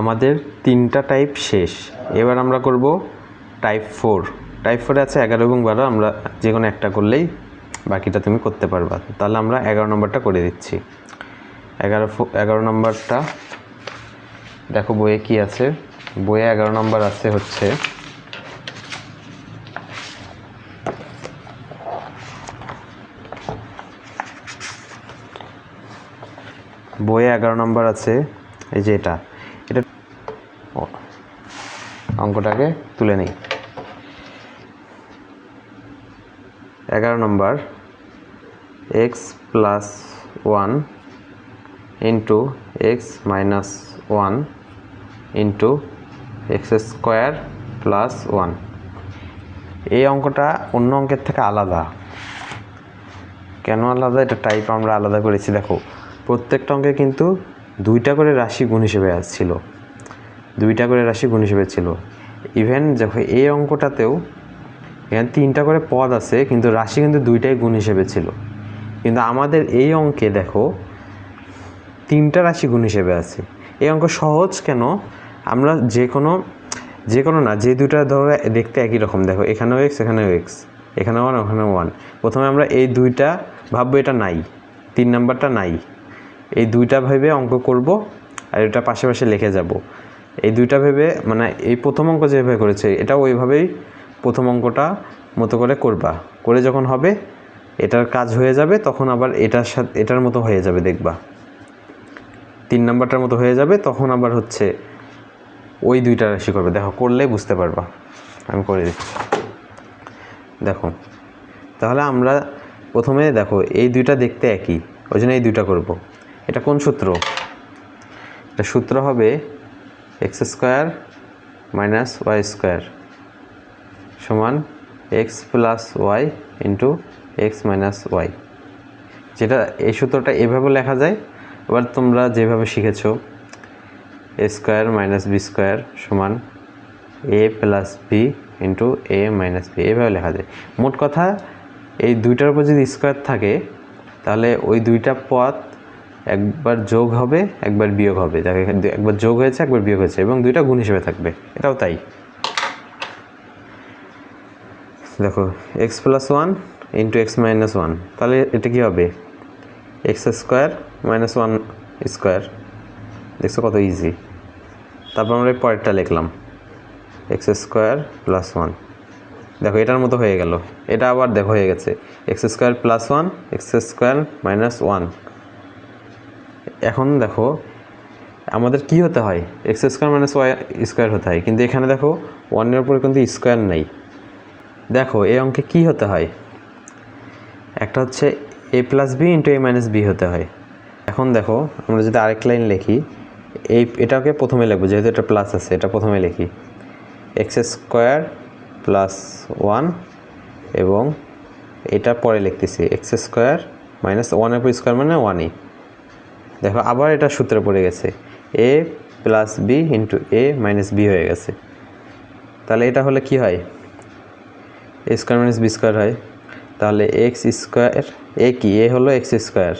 আমাদের তিনটা টাইপ শেষ। এবার আমরা করব টাইপ ফোর টাইপ ফোরে আছে এগারো এবং বারো, আমরা যে কোনো একটা করলেই বাকিটা তুমি করতে পারবা। তাহলে আমরা এগারো নম্বরটা করে দিচ্ছি। এগারো এগারো নম্বরটা, দেখো বইয়ে কি আছে? বইয়ে এগারো নম্বর আছে হচ্ছে বইয়ে এগারো নম্বর আছে, এই যে এটা। এটা অঙ্কটাকে তুলে নিই। এগারো নম্বর x plus one into x minus one into x square plus one এই অঙ্কটা অন্য অঙ্কের থেকে আলাদা। কেন আলাদা? এটা টাইপ আমরা আলাদা করেছি। দেখো, প্রত্যেকটা অঙ্কে কিন্তু দুইটা করে রাশি গুণ হিসেবে আসছিল দুইটা করে রাশি গুণ হিসেবে ছিল। ইভেন দেখো এই অঙ্কটাতেও এখানে তিনটা করে পদ আছে, কিন্তু রাশি কিন্তু দুইটাই গুণ হিসেবে ছিল। কিন্তু আমাদের এই অঙ্কে দেখো তিনটা রাশি গুণ হিসেবে আছে। এই অঙ্ক সহজ কেন? আমরা যে কোনো যে কোনো না, যে দুটা ধরো দেখতে একই রকম। দেখো এখানেও এক্স এখানেও এক্স এখানে ওয়ান ওখানে ওয়ান প্রথমে আমরা এই দুইটা ভাববো এটা নাই, তিন নাম্বারটা নাই। এই দুইটা ভেবে অঙ্ক করব আর এটা পাশে পাশে লিখে যাব। এই দুইটা ভেবে মানে এই প্রথম অঙ্ক যেভাবে করেছে এটা ওইভাবেই প্রথম অঙ্কটা মতো করে করবা। করে যখন হবে, এটার কাজ হয়ে যাবে, তখন আবার এটার সাথে, এটার মতো হয়ে যাবে দেখবা। তিন নাম্বারটার মতো হয়ে যাবে, তখন আবার হচ্ছে ওই দুইটা রাশি করবে। দেখো, করলে বুঝতে পারবা। আমি করে দিচ্ছি। দেখো, তাহলে আমরা প্রথমে দেখো, এই দুইটা দেখতে একই, ওই জন্য এই দুইটা করব। এটা কোন সূত্র? এটা সূত্র হবে x square minus y square সমান x plus y into x minus y. যেটা এই সূত্রটা এভাবে লেখা যায় এবার তোমরা যেভাবে শিখেছো, a square minus b square সমান a plus b into a minus b, এভাবে লেখা যায়। মোট কথা, এই দুইটার উপর যদি স্কোয়ার থাকে, তাহলে ওই দুইটা পথ একবার যোগ হবে, একবার বিয়োগ হবে। দু- একবার যোগ হয়েছে, একবার বিয়োগ হয়েছে, এবং দুইটা গুণ হিসেবে থাকবে। এটাও তাই। দেখো x plus one into x minus one তাহলে এটা কী হবে? X square minus one square দেখছ কত ইজি তারপর আমরা এই পরেরটা লিখলাম। এক্স স্কোয়ার প্লাস ওয়ান দেখো, এটার মতো হয়ে গেল। এটা আবার দেখো, হয়ে গেছে। X square plus one x square minus one এখন দেখো, আমাদের কি হতে হয়? X square minus y square হতে হয়। কিন্তু এখানে দেখো ওয়ানের উপরে কিন্তু স্কোয়ার নেই। দেখো, এই অঙ্কে কি হতে হয়? একটা হচ্ছে a plus b into a minus b হতে হয়। এখন দেখো, আমরা যদি আরেক লাইন লিখি, এই, এটাকে প্রথমে লিখব, যেহেতু এটা প্লাস আছে, এটা প্রথমে লিখি। এক্স স্কোয়ার প্লাস ওয়ান এবং এটা পরে লিখতেছি। এক্স স্কোয়ার মাইনাস ওয়ানের পর স্কোয়ার মানে ওয়ানই দেখো, আবার এটা সূত্রে পড়ে গেছে। A plus b into a minus b হয়ে গেছে। তাহলে এটা হলে কি হয়? A square minus b square হয়। তাহলে এক্স স্কোয়ার এ কি? এ হলো এক্স স্কোয়ার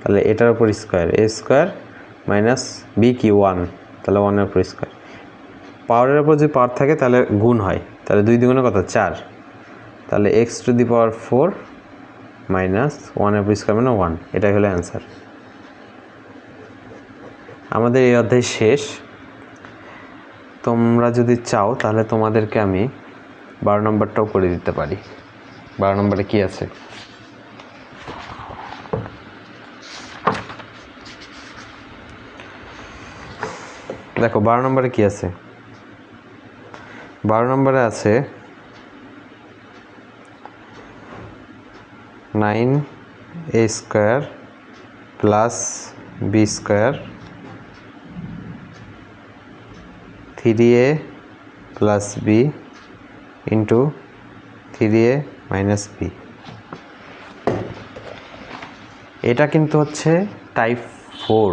তাহলে এটার উপর square a square minus b কি? ওয়ান তাহলে ওয়ানের উপর স্কোয়ার পাওয়ারের উপর যদি পাওয়ার থাকে, তাহলে গুণ হয়। তাহলে দুই দ্বিগুণে কত? চার। তাহলে x to the power four minus ওয়ানের উপর স্কোয়ার মানে ওয়ান এটাই হলো অ্যান্সার আমাদের এই অধ্যায় শেষ। তোমরা যদি চাও, তাহলে তোমাদেরকে আমি বারো নম্বরটাও করে দিতে পারি। বারো নম্বরে কি আছে? দেখো, বারো নম্বরে কি আছে? বারো নম্বরে আছে nine a square plus b square three a plus b into three a minus b এটা কিন্তু হচ্ছে type four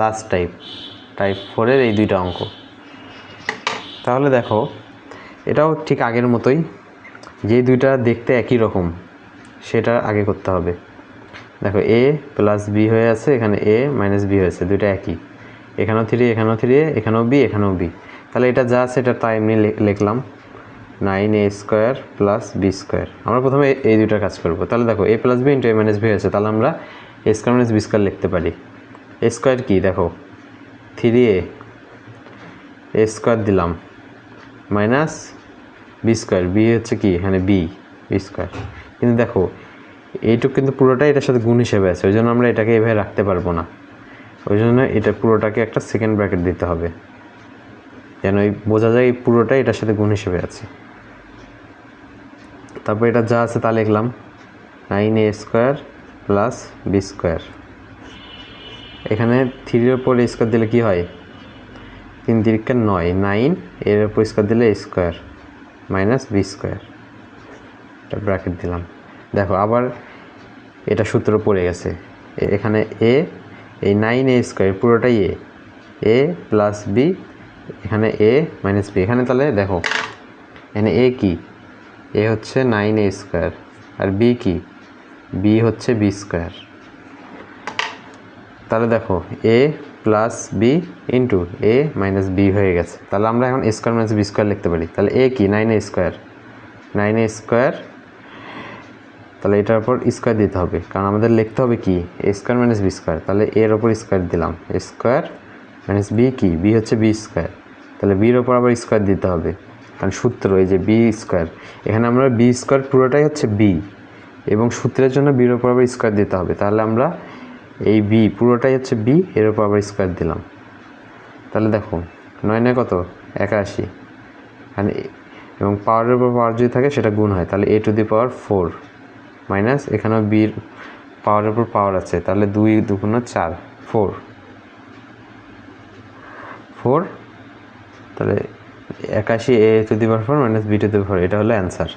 last type type ফোরের এই দুইটা অঙ্ক। তাহলে দেখো, এটাও ঠিক আগের মতোই, যে দুইটা দেখতে একই রকম, সেটা আগে করতে হবে। দেখো এ প্লাস বি হয়ে আছে, এখানে এ মাইনাস বি হয়েছে, দুইটা একই। এখানেও থ্রি এখানেও থ্রি এখানেও বি এখানেও বি তাহলে এটা যা আছে এটা তাই এমনি লিখলাম। Nine a square plus b square আমরা প্রথমে এই দুইটার কাজ করব। তাহলে দেখো a plus b into a minus b হয়েছে। তাহলে আমরা a square minus b square লিখতে পারি। এ স্কোয়ার কী? দেখো থ্রি এ এ স্কোয়ার দিলাম। মাইনাস বি স্কোয়ার বি হচ্ছে কি? এখানে বি বি স্কোয়ার কিন্তু দেখো, এইটুকু কিন্তু পুরোটাই এটার সাথে গুণ হিসেবে আছে। ওই জন্য আমরা এটাকে এভাবে রাখতে পারব না। ওই জন্য এটা পুরোটাকে একটা সেকেন্ড ব্র্যাকেট দিতে হবে। যেন এই বোঝা যায় এই পুরোটাই এটার সাথে গুণ হিসেবে আছে। তারপর এটা যা আছে তা লিখলাম। Nine a square plus b square এখানে থ্রির ওপর স্কোয়ার দিলে কি হয়? তিন তিরিকা নয় নাইন এর ওপর স্কোয়ার দিলে স্কোয়ার মাইনাস বি স্কোয়ার এটা ব্র্যাকেট দিলাম। দেখো, আবার এটা সূত্র পড়ে গেছে। এখানে এ এই নাইন এ স্কোয়ার পুরোটাই এ এ প্লাস বি এখানে এ মাইনাস বি এখানে তাহলে দেখো, এখানে এ কি? এ হচ্ছে নাইন এ স্কোয়ার আর বি কি? বি হচ্ছে বি স্কোয়ার তাহলে দেখো a plus b into a minus b হয়ে গেছে। তাহলে আমরা এখন স্কোয়ার মাইনাস বি স্কোয়ার লিখতে পারি। তাহলে এ কি? Nine a square nine a square তাহলে এটার উপর স্কোয়ার দিতে হবে। কারণ আমাদের লিখতে হবে কি? A square minus b square তাহলে এর ওপর স্কোয়ার দিলাম। স্কোয়ার মাইনাস বি কি? বি হচ্ছে বি স্কোয়ার তাহলে বির ওপর আবার স্কোয়ার দিতে হবে। কারণ সূত্র এই যে বি স্কোয়ার এখানে আমরা বি স্কোয়ার পুরোটাই হচ্ছে বি এবং সূত্রের জন্য বির ওপর আবার স্কোয়ার দিতে হবে। তাহলে আমরা এই বি পুরোটাই হচ্ছে বি এর ওপর আবার স্কোয়ার দিলাম। তাহলে দেখো, নয় নয় কত? একাশি। এখানে এবং পাওয়ারের উপর পাওয়ার যদি থাকে, সেটা গুণ হয়। তাহলে a to the power four minus, এখানেও বির পাওয়ারের উপর পাওয়ার আছে। তাহলে দুই দুগুণ চার ফোর ফোর তাহলে একাশি a to the power minus b to the power এটা হলো অ্যান্সার